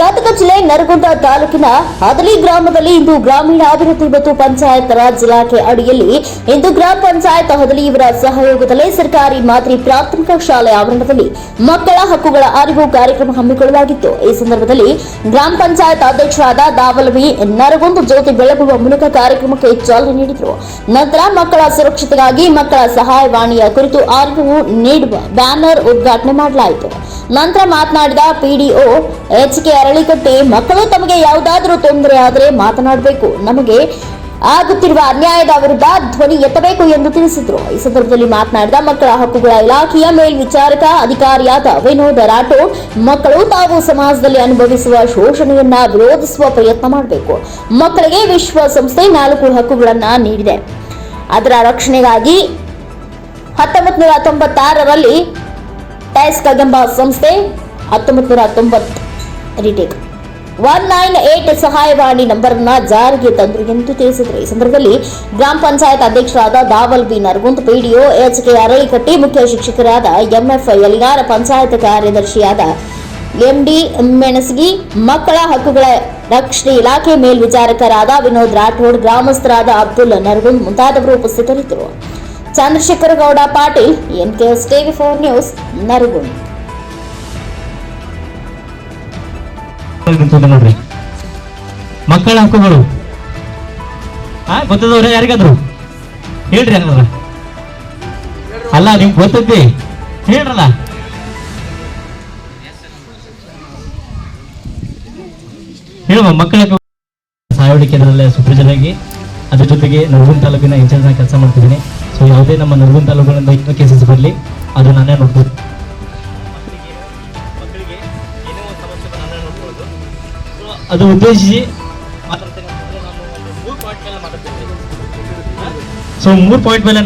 ಗದಗ ಜಿಲ್ಲೆ ನರಗುಂದ ತಾಲೂಕಿನ ಹದಲಿ ಗ್ರಾಮದಲ್ಲಿ ಇಂದು ಗ್ರಾಮೀಣ ಅಭಿವೃದ್ಧಿ ಮತ್ತು ಪಂಚಾಯತ್ ರಾಜ್ ಇಲಾಖೆ ಅಡಿಯಲ್ಲಿ ಇಂದು ಗ್ರಾಮ ಪಂಚಾಯತ್ ಹದಲಿ ಇವರ ಸಹಯೋಗದಲ್ಲಿ ಸರ್ಕಾರಿ ಮಾದರಿ ಪ್ರಾಥಮಿಕ ಶಾಲೆ ಆವರಣದಲ್ಲಿ ಮಕ್ಕಳ ಹಕ್ಕುಗಳ ಅರಿವು ಕಾರ್ಯಕ್ರಮ ಹಮ್ಮಿಕೊಳ್ಳಲಾಗಿತ್ತು. ಈ ಸಂದರ್ಭದಲ್ಲಿ ಗ್ರಾಮ ಪಂಚಾಯತ್ ಅಧ್ಯಕ್ಷರಾದ ದಾವಲವಿ ನರಗುಂದ ಜ್ಯೋತಿ ಬೆಳಗುವ ಮೂಲಕ ಕಾರ್ಯಕ್ರಮಕ್ಕೆ ಚಾಲನೆ ನೀಡಿದರು. ನಂತರ ಮಕ್ಕಳ ಸುರಕ್ಷತೆಗಾಗಿ ಮಕ್ಕಳ ಸಹಾಯವಾಣಿಯ ಕುರಿತು ಅರಿವು ನೀಡುವ ಬ್ಯಾನರ್ ಉದ್ಘಾಟನೆ ಮಾಡಲಾಯಿತು. ನಂತರ ಮಾತನಾಡಿದ ಪಿಡಿಒ ಎಚ್ ಕೆ ಅರಳಿಕಟ್ಟಿ, ಮಕ್ಕಳು ತಮಗೆ ಯಾವುದಾದರೂ ತೊಂದರೆ ಆದರೆ ಮಾತನಾಡಬೇಕು. ನಮಗೆ ಆಗುತ್ತಿರುವ ಅನ್ಯಾಯದ ವಿರುದ್ಧ ಧ್ವನಿ ಎತ್ತಬೇಕು ಎಂದು ತಿಳಿಸಿದರು. ಈ ಸಂದರ್ಭದಲ್ಲಿ ಮಾತನಾಡಿದ ಮಕ್ಕಳ ಹಕ್ಕುಗಳ ಇಲಾಖೆಯ ಮೇಲ್ವಿಚಾರಕ ಅಧಿಕಾರಿಯಾದ ವಿನೋದ್ ರಾಠೋಡ್, ಮಕ್ಕಳು ತಾವು ಸಮಾಜದಲ್ಲಿ ಅನುಭವಿಸುವ ಶೋಷಣೆಯನ್ನ ವಿರೋಧಿಸುವ ಪ್ರಯತ್ನ ಮಾಡಬೇಕು. ಮಕ್ಕಳಿಗೆ ವಿಶ್ವಸಂಸ್ಥೆ ನಾಲ್ಕು ಹಕ್ಕುಗಳನ್ನ ನೀಡಿದೆ. ಅದರ ರಕ್ಷಣೆಗಾಗಿ ಹತ್ತೊಂಬತ್ತು ನೂರ ತೊಂಬತ್ತಾರರಲ್ಲಿ ಟೈಸ್ಕಾ ಕದಂಬ ಸಂಸ್ಥೆ ಹತ್ತೊಂಬತ್ತು ನೂರ ತೊಂಬತ್ತು ರಿಟೇಕ್. ಒನ್ ನೈನ್ ಏಟ್ ಸಹಾಯವಾಣಿ ನಂಬರ್ನ ಜಾರಿಗೆ ತಂದರು ಎಂದು ತಿಳಿಸಿದರು. ಈ ಸಂದರ್ಭದಲ್ಲಿ ಗ್ರಾಮ ಪಂಚಾಯತ್ ಅಧ್ಯಕ್ಷರಾದ Dawal B Naragund, PDO H K Aralikatti ಮುಖ್ಯ ಶಿಕ್ಷಕರಾದ ಎಂಎಫ್ ಯಲಿಗಾರ, ಪಂಚಾಯತ್ ಕಾರ್ಯದರ್ಶಿಯಾದ ಎಂಡಿ ಮೆಣಸಗಿ, ಮಕ್ಕಳ ಹಕ್ಕುಗಳ ರಕ್ಷಣೆ ಇಲಾಖೆ ಮೇಲ್ವಿಚಾರಕರಾದ ವಿನೋದ್ ರಾಠೋಡ್, ಗ್ರಾಮಸ್ಥರಾದ ಅಬ್ದುಲ್ ನರಗುಂದ್ ಮುಂತಾದವರು ಉಪಸ್ಥಿತರಿದ್ದರು. Chandrashekhar Gowda Patil NKS TV four news ನೋಡ್ರಿ. ಮಕ್ಕಳ ಹಕ್ಕುಗಳು. ಗೊತ್ತದವ್ರೆ, ಯಾರಿಗಾದ್ರು? ಹೇಳ್ರಿ ಹಂಗಾರ ಅಲ್ಲ, ನಿಮ್ಗೆ ಗೊತ್ತೈತಿ ಹೇಳ್ರಲ್ಲ. ಹೇಳುವ, ಮಕ್ಕಳ ಸಹಾಯವಾಣಿ ಕೇಂದ್ರದಲ್ಲೇ ಸುಪ್ರಜರಾಗಿ ಅದ್ರ ಜೊತೆಗೆ ನರಗುಂದ ತಾಲೂಕಿನ ಇನ್ಚಾರ್ಜ್ ಕೆಲಸ ಮಾಡ್ತಿದ್ದೀನಿ. ಸೊ ಯಾವುದೇ ನಮ್ಮ ನರಗುಂದ ತಾಲೂಕುಗಳಿಂದ ಇನ್ನೂ ಕೇಸಸ್ ಬರಲಿ ಅದು ನಾನೇ ನೋಡ್ಬೋದು. ಅದು ಉದ್ದೇಶಿಸಿ ಮಾತಾಡ್ತೇನೆ. ಸೊ ಮೂರು ಪಾಯಿಂಟ್ ಮೇಲೆ